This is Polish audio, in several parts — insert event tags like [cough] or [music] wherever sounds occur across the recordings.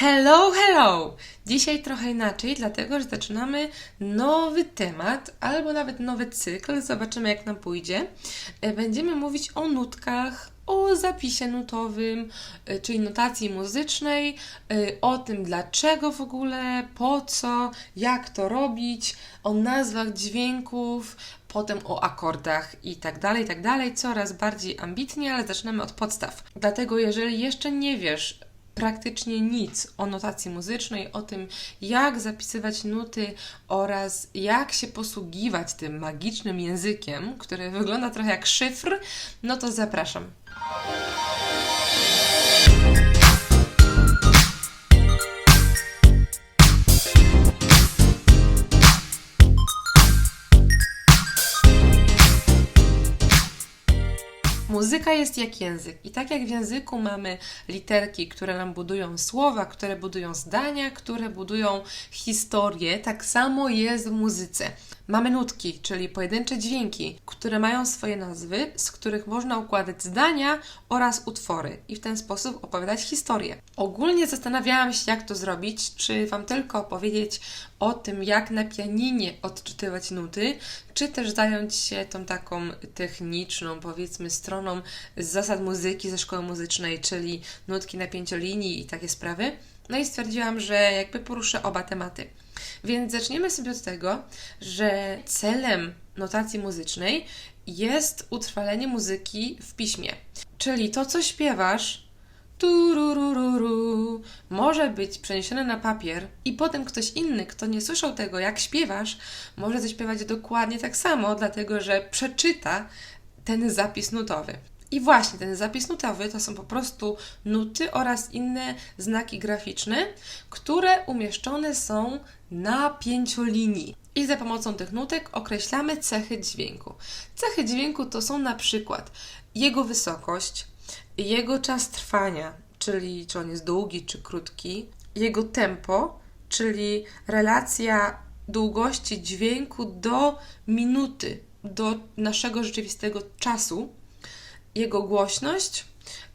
Hello, hello! Dzisiaj trochę inaczej, dlatego że zaczynamy nowy temat, albo nawet nowy cykl. Zobaczymy, jak nam pójdzie. E, Będziemy mówić o nutkach, o zapisie nutowym, e, czyli notacji muzycznej, e, o tym dlaczego w ogóle, po co, jak to robić, o nazwach dźwięków, potem o akordach i tak dalej, i tak dalej. Coraz bardziej ambitnie, ale zaczynamy od podstaw. Dlatego, jeżeli jeszcze nie wiesz, praktycznie nic o notacji muzycznej, o tym, jak zapisywać nuty oraz jak się posługiwać tym magicznym językiem, który wygląda trochę jak szyfr, no to zapraszam. Muzyka jest jak język, i tak jak w języku mamy literki, które nam budują słowa, które budują zdania, które budują historię, tak samo jest w muzyce. Mamy nutki, czyli pojedyncze dźwięki, które mają swoje nazwy, z których można układać zdania oraz utwory i w ten sposób opowiadać historię. Ogólnie zastanawiałam się, jak to zrobić, czy Wam tylko opowiedzieć o tym, jak na pianinie odczytywać nuty, czy też zająć się tą taką techniczną, powiedzmy, stroną z zasad muzyki ze szkoły muzycznej, czyli nutki na pięciolinii i takie sprawy. No i stwierdziłam, że jakby poruszę oba tematy. Więc zaczniemy sobie od tego, że celem notacji muzycznej jest utrwalenie muzyki w piśmie. Czyli to, co śpiewasz, tururururu, może być przeniesione na papier i potem ktoś inny, kto nie słyszał tego, jak śpiewasz, może zaśpiewać dokładnie tak samo, dlatego że przeczyta ten zapis nutowy. I właśnie ten zapis nutowy to są po prostu nuty oraz inne znaki graficzne, które umieszczone są na pięciolinii. I za pomocą tych nutek określamy cechy dźwięku. Cechy dźwięku to są na przykład jego wysokość, jego czas trwania, czyli czy on jest długi czy krótki, jego tempo, czyli relacja długości dźwięku do minuty, do naszego rzeczywistego czasu, jego głośność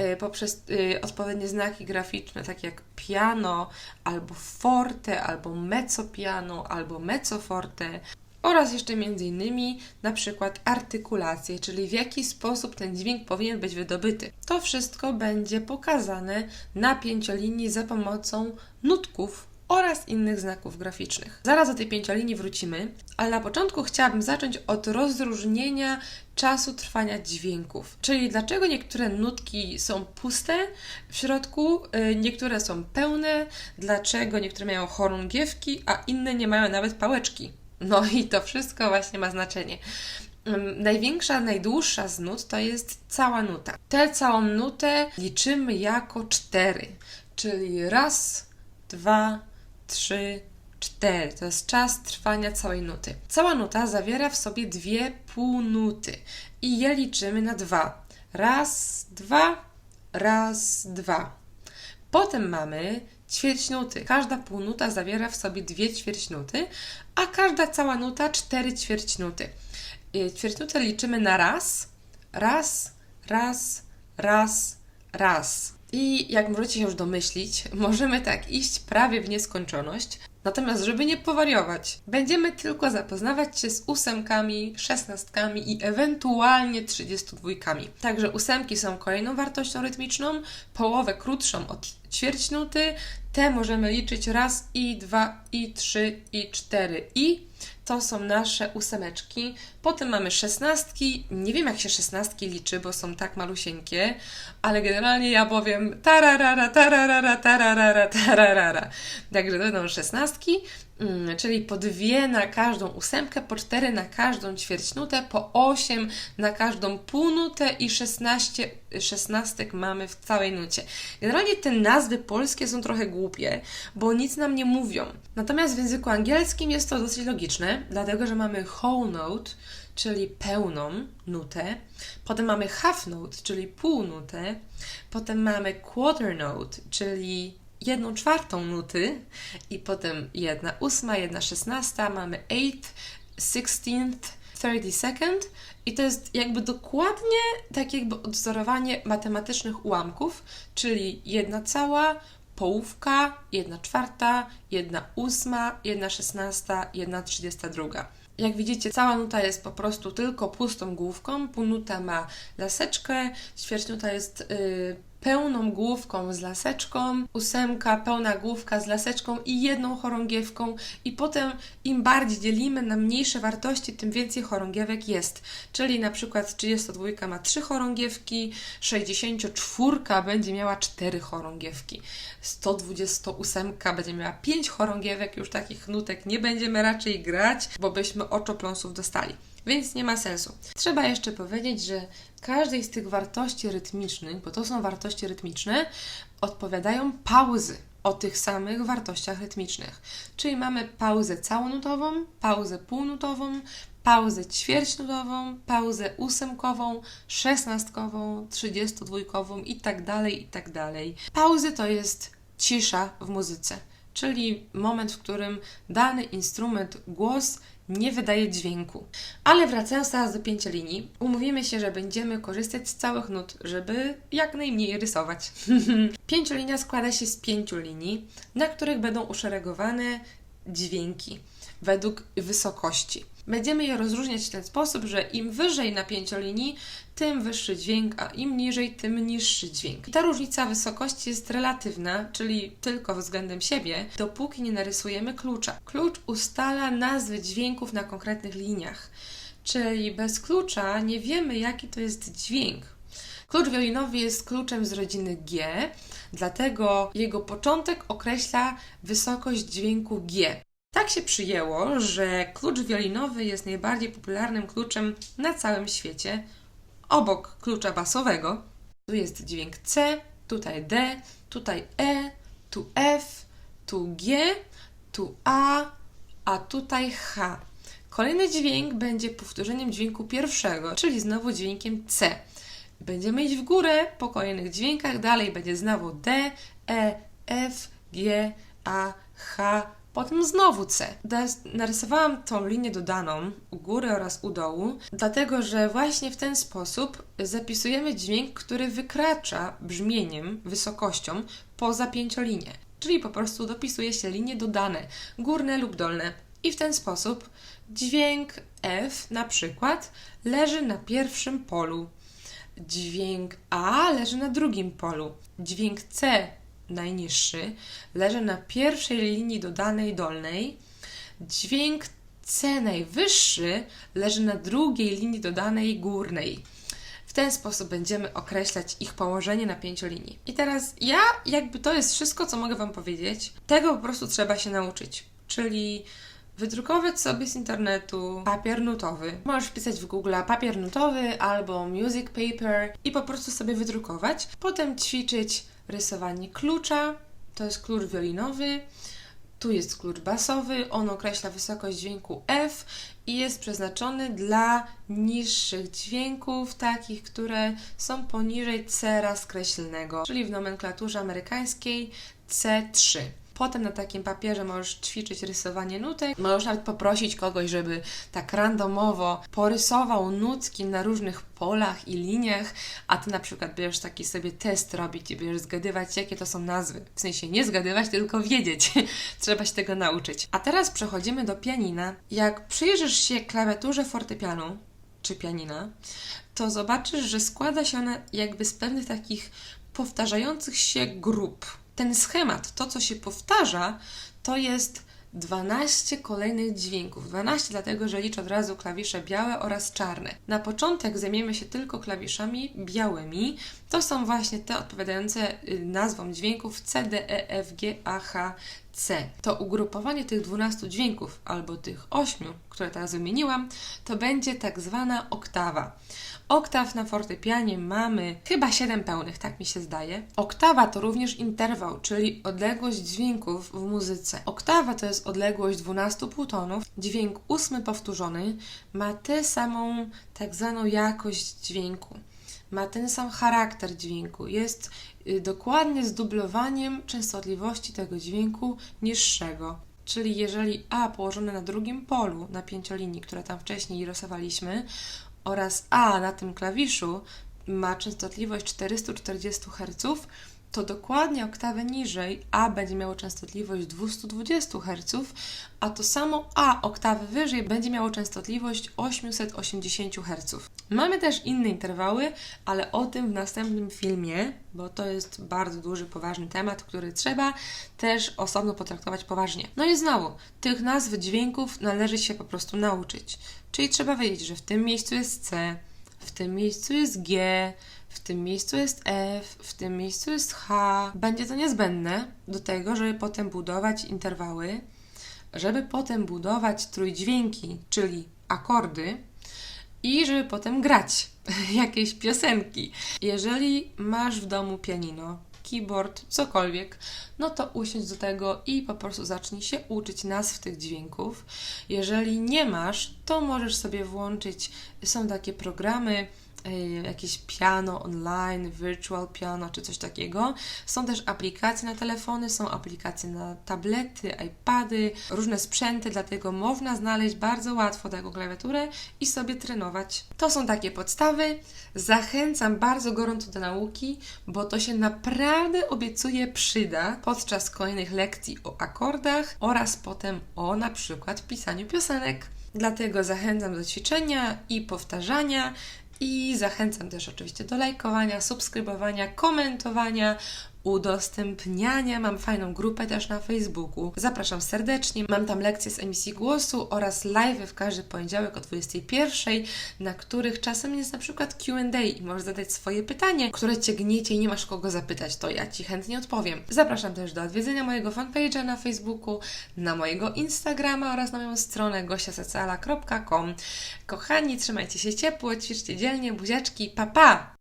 y, poprzez y, odpowiednie znaki graficzne, takie jak piano, albo forte, albo mezzo piano, albo mezzo forte, oraz jeszcze między innymi na przykład artykulację, czyli w jaki sposób ten dźwięk powinien być wydobyty. To wszystko będzie pokazane na pięciolinii za pomocą nutków oraz innych znaków graficznych. Zaraz do tej pięciolinii wrócimy, ale na początku chciałabym zacząć od rozróżnienia czasu trwania dźwięków. Czyli dlaczego niektóre nutki są puste w środku, y, niektóre są pełne, dlaczego niektóre mają chorągiewki, a inne nie mają nawet pałeczki. No i to wszystko właśnie ma znaczenie. Ym, Największa, najdłuższa z nut to jest cała nuta. Tę całą nutę liczymy jako cztery, czyli raz, dwa, trzy, cztery. To jest czas trwania całej nuty. Cała nuta zawiera w sobie dwie półnuty i je liczymy na dwa. Raz, dwa, raz, dwa. Potem mamy ćwierćnuty. Każda półnuta zawiera w sobie dwie ćwierćnuty, a każda cała nuta cztery ćwierćnuty. Y, Ćwierćnutę liczymy na raz, raz, raz, raz, raz. I jak możecie się już domyślić, [laughs] możemy tak iść prawie w nieskończoność. Natomiast, żeby nie powariować, będziemy tylko zapoznawać się z ósemkami, szesnastkami i ewentualnie 32. Także ósemki są kolejną wartością rytmiczną, połowę krótszą od ćwierćnuty. Te możemy liczyć raz i dwa i trzy i cztery i to są nasze ósemeczki. Potem mamy szesnastki. Nie wiem, jak się szesnastki liczy, bo są tak malusieńkie, ale generalnie ja powiem tararara, tararara, tararara, tararara. Także to będą szesnastki, mm, czyli po dwie na każdą ósemkę, po cztery na każdą ćwierćnutę, po osiem na każdą półnutę i 16 szesnastek mamy w całej nucie. Generalnie te nazwy polskie są trochę głupie, bo nic nam nie mówią. Natomiast w języku angielskim jest to dosyć logiczne, dlatego że mamy whole note, czyli pełną nutę, potem mamy half note, czyli półnutę, potem mamy quarter note, czyli jedną czwartą nuty i potem jedna ósma, jedna szesnasta, mamy eighth, sixteenth, thirty second i to jest jakby dokładnie tak jakby odwzorowanie matematycznych ułamków, czyli jedna cała, połówka, jedna czwarta, jedna ósma, jedna szesnasta, jedna trzydziesta druga. Jak widzicie, cała nuta jest po prostu tylko pustą główką. Półnuta ma laseczkę, ćwierćnuta jest yy, pełną główką z laseczką, ósemka pełna główka z laseczką i jedną chorągiewką i potem im bardziej dzielimy na mniejsze wartości, tym więcej chorągiewek jest. Czyli na przykład 32 ma 3 chorągiewki, 64 będzie miała 4 chorągiewki, 128 będzie miała 5 chorągiewek, już takich nutek nie będziemy raczej grać, bo byśmy oczopląsów dostali więc nie ma sensu. Trzeba jeszcze powiedzieć, że każdej z tych wartości rytmicznych, bo to są wartości rytmiczne, odpowiadają pauzy o tych samych wartościach rytmicznych. Czyli mamy pauzę całonutową, pauzę półnutową, pauzę ćwierćnutową, pauzę ósemkową, szesnastkową, trzydziestodwójkową i tak dalej, i tak dalej. Pauzy to jest cisza w muzyce, czyli moment, w którym dany instrument, głos nie wydaje dźwięku. Ale wracając teraz do pięciolinii, umówimy się, że będziemy korzystać z całych nut, żeby jak najmniej rysować. [laughs] Pięciolinia składa się z pięciu linii, na których będą uszeregowane dźwięki według wysokości. Będziemy je rozróżniać w ten sposób, że im wyżej na pięciolinii, tym wyższy dźwięk, a im niżej, tym niższy dźwięk. I ta różnica wysokości jest relatywna, czyli tylko względem siebie, dopóki nie narysujemy klucza. Klucz ustala nazwy dźwięków na konkretnych liniach, czyli bez klucza nie wiemy, jaki to jest dźwięk. Klucz wiolinowy jest kluczem z rodziny G, dlatego jego początek określa wysokość dźwięku G. Tak się przyjęło, że klucz wiolinowy jest najbardziej popularnym kluczem na całym świecie, obok klucza basowego. Tu jest dźwięk C, tutaj D, tutaj E, tu F, tu G, tu A, a tutaj H. Kolejny dźwięk będzie powtórzeniem dźwięku pierwszego, czyli znowu dźwiękiem C. Będziemy iść w górę po kolejnych dźwiękach, dalej będzie znowu D, E, F, G, A, H, Potem znowu C. Narysowałam tą linię dodaną u góry oraz u dołu, dlatego że właśnie w ten sposób zapisujemy dźwięk, który wykracza brzmieniem, wysokością poza pięciolinię. Czyli po prostu dopisuje się linie dodane, górne lub dolne. I w ten sposób dźwięk F na przykład leży na pierwszym polu, dźwięk A leży na drugim polu, dźwięk C najniższy, leży na pierwszej linii dodanej dolnej. Dźwięk C najwyższy leży na drugiej linii dodanej górnej. W ten sposób będziemy określać ich położenie na pięciolinii. I teraz ja, jakby to jest wszystko, co mogę Wam powiedzieć. Tego po prostu trzeba się nauczyć. Czyli wydrukować sobie z internetu papier nutowy. Możesz wpisać w Google papier nutowy albo music paper i po prostu sobie wydrukować. Potem ćwiczyć rysowanie klucza, to jest klucz wiolinowy, tu jest klucz basowy, on określa wysokość dźwięku F i jest przeznaczony dla niższych dźwięków, takich, które są poniżej C raz czyli w nomenklaturze amerykańskiej C3. Potem na takim papierze możesz ćwiczyć rysowanie nutek. Możesz nawet poprosić kogoś, żeby tak randomowo porysował nutki na różnych polach i liniach, a ty na przykład będziesz taki sobie test robić i będziesz zgadywać, jakie to są nazwy. W sensie nie zgadywać, tylko wiedzieć. [laughs] Trzeba się tego nauczyć. A teraz przechodzimy do pianina. Jak przyjrzysz się klawiaturze fortepianu, czy pianina, to zobaczysz, że składa się ona jakby z pewnych takich powtarzających się grup ten schemat, to co się powtarza, to jest 12 kolejnych dźwięków. 12 dlatego, że liczę od razu klawisze białe oraz czarne. Na początek zajmiemy się tylko klawiszami białymi. To są właśnie te odpowiadające y, nazwom dźwięków C, D, E, F, G, A, H, C. To ugrupowanie tych 12 dźwięków albo tych 8, które teraz wymieniłam, to będzie tak zwana oktawa. Oktaw na fortepianie mamy chyba 7 pełnych, tak mi się zdaje. Oktawa to również interwał, czyli odległość dźwięków w muzyce. Oktawa to jest odległość 12 półtonów. Dźwięk ósmy powtórzony ma tę samą tak zwaną jakość dźwięku. Ma ten sam charakter dźwięku. Jest y, dokładnie zdublowaniem częstotliwości tego dźwięku niższego. Czyli jeżeli A położone na drugim polu na pięciolinii, które tam wcześniej rysowaliśmy, oraz A na tym klawiszu ma częstotliwość 440 Hz, to dokładnie oktawę niżej A będzie miało częstotliwość 220 Hz, a to samo A oktawę wyżej będzie miało częstotliwość 880 Hz. Mamy też inne interwały, ale o tym w następnym filmie, bo to jest bardzo duży, poważny temat, który trzeba też osobno potraktować poważnie. No i znowu, tych nazw dźwięków należy się po prostu nauczyć. Czyli trzeba wiedzieć, że w tym miejscu jest C, w tym miejscu jest G, w tym miejscu jest F, w tym miejscu jest H. Będzie to niezbędne do tego, żeby potem budować interwały, żeby potem budować trójdźwięki, czyli akordy i żeby potem grać [laughs] jakieś piosenki. Jeżeli masz w domu pianino, keyboard, cokolwiek, no to usiądź do tego i po prostu zacznij się uczyć nazw tych dźwięków. Jeżeli nie masz, to możesz sobie włączyć, są takie programy, jakieś piano online, virtual piano czy coś takiego. Są też aplikacje na telefony, są aplikacje na tablety, iPady, różne sprzęty, dlatego można znaleźć bardzo łatwo taką klawiaturę i sobie trenować. To są takie podstawy. Zachęcam bardzo gorąco do nauki, bo to się naprawdę obiecuję przyda podczas kolejnych lekcji o akordach oraz potem o na przykład pisaniu piosenek. Dlatego zachęcam do ćwiczenia i powtarzania. I zachęcam też oczywiście do lajkowania, subskrybowania, komentowania, udostępniania. Mam fajną grupę też na Facebooku. Zapraszam serdecznie. Mam tam lekcje z emisji głosu oraz live w każdy poniedziałek o 21, na których czasem jest na przykład Q&A i możesz zadać swoje pytanie, które Cię gniecie i nie masz kogo zapytać, to ja Ci chętnie odpowiem. Zapraszam też do odwiedzenia mojego fanpage'a na Facebooku, na mojego Instagrama oraz na moją stronę gosiasecala.com. Kochani, trzymajcie się ciepło, ćwiczcie dzielnie, buziaczki, pa pa!